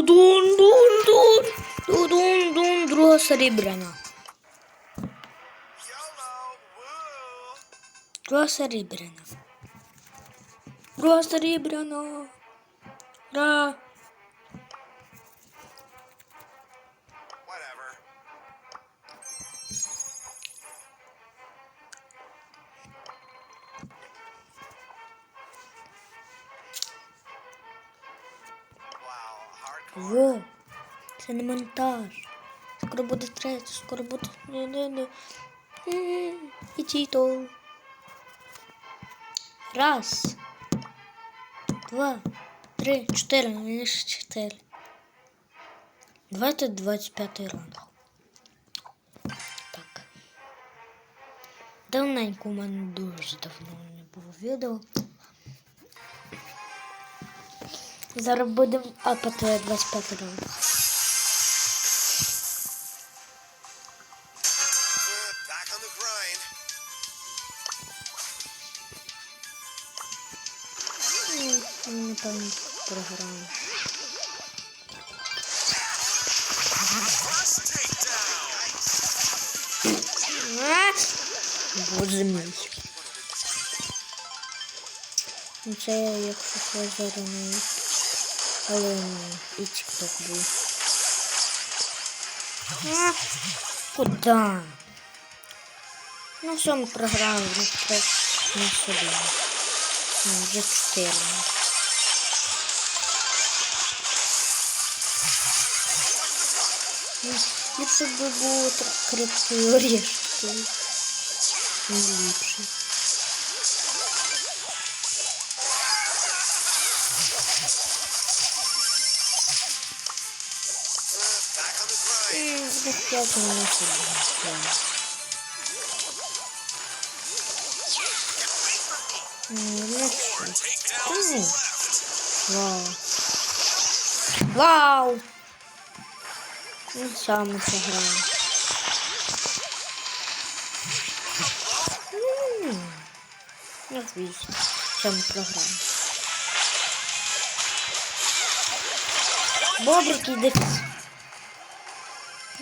Дун, дун, дун, дун, дун, дун, друга серебряна. Друга серебряна. Друга серебряна. Ра. Во. Це не монтаж. Скоро буде третє, скоро буде. І тітл. Раз. Два. Три. Чотири. Мені ще чотири. Давайте 25 ранг. Так. Давненько у мене дуже давно не було відео. Зараз будемо апати 25 ранг. Back on the grind. Ну, Напевно, програємо. Cross takedown. А! Боже мій. Ну це якщо що зараз не але і тік-ток був. А! Куда? Ну все, ми програли, ну це не собі. Ну, вже 4. Ну, Ліпше б було так крепкий орешки. Не ліпше. 35 минут. Вау. Вау! Ну, сам сыграем. Отлично. Ну, Все, мы программа. Бобрики дефицит.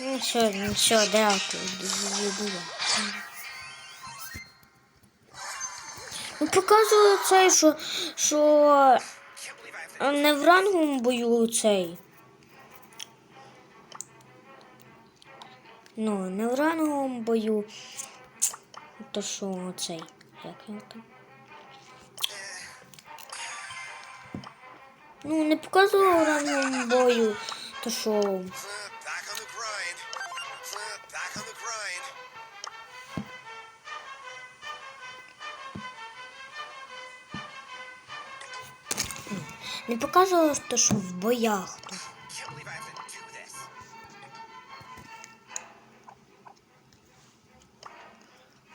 Ну що, ну дякую. Дуже дуже. Ну, показую цей, що, що не в ранговому бою цей. Ну, не в ранговому бою. То що цей. Як його там? Ну, не показував в ранговому бою. То що. Не показував, то що в боях. То.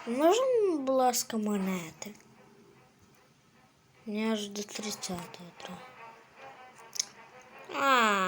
Можем монеты? ласка, монети? Мені аж до 30 треба. А.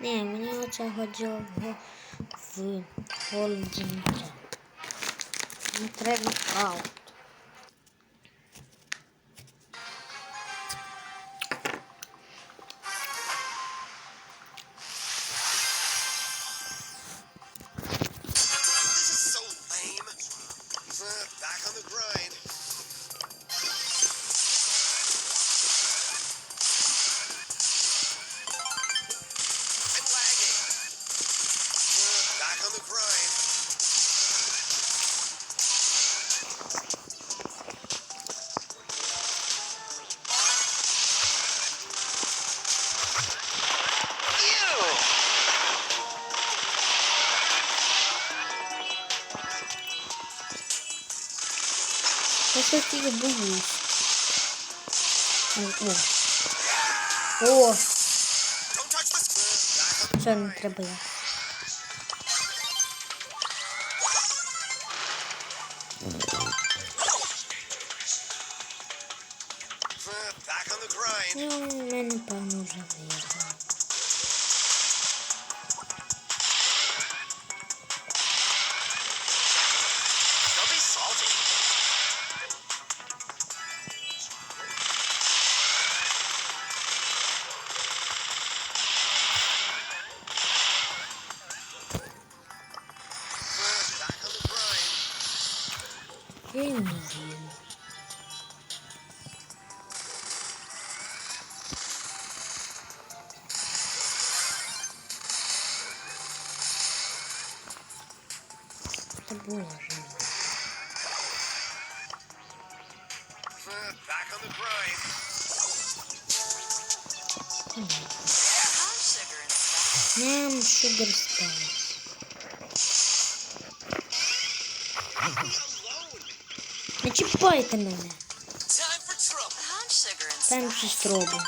Ні, мені оцього ділого в холодні. Не треба аут. Я щось тільки боюсь. О! О! Що не треба я? Ну, мене певно вже виїхало. Индию. Это было же. Back on the grind. Нам Sugar Spice. Не чіпайте мене. Там щось робимо.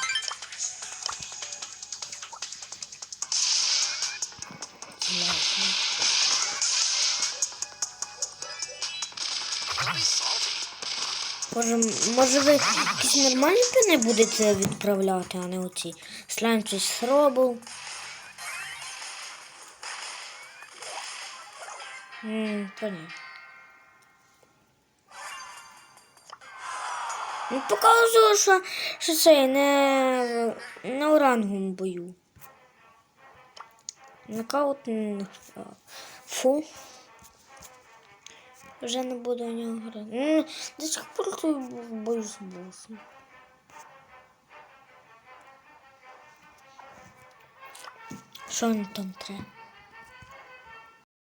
Може, може ви якісь нормальні пини будете відправляти, а не оці. Слайм щось робив. Ммм, понятно. Ну, показую, що, що це не, не у ранговому бою. Нокаут. Фу. Вже не буду в нього грати. Ну, до сих пор той бою з босом. Що він там треба?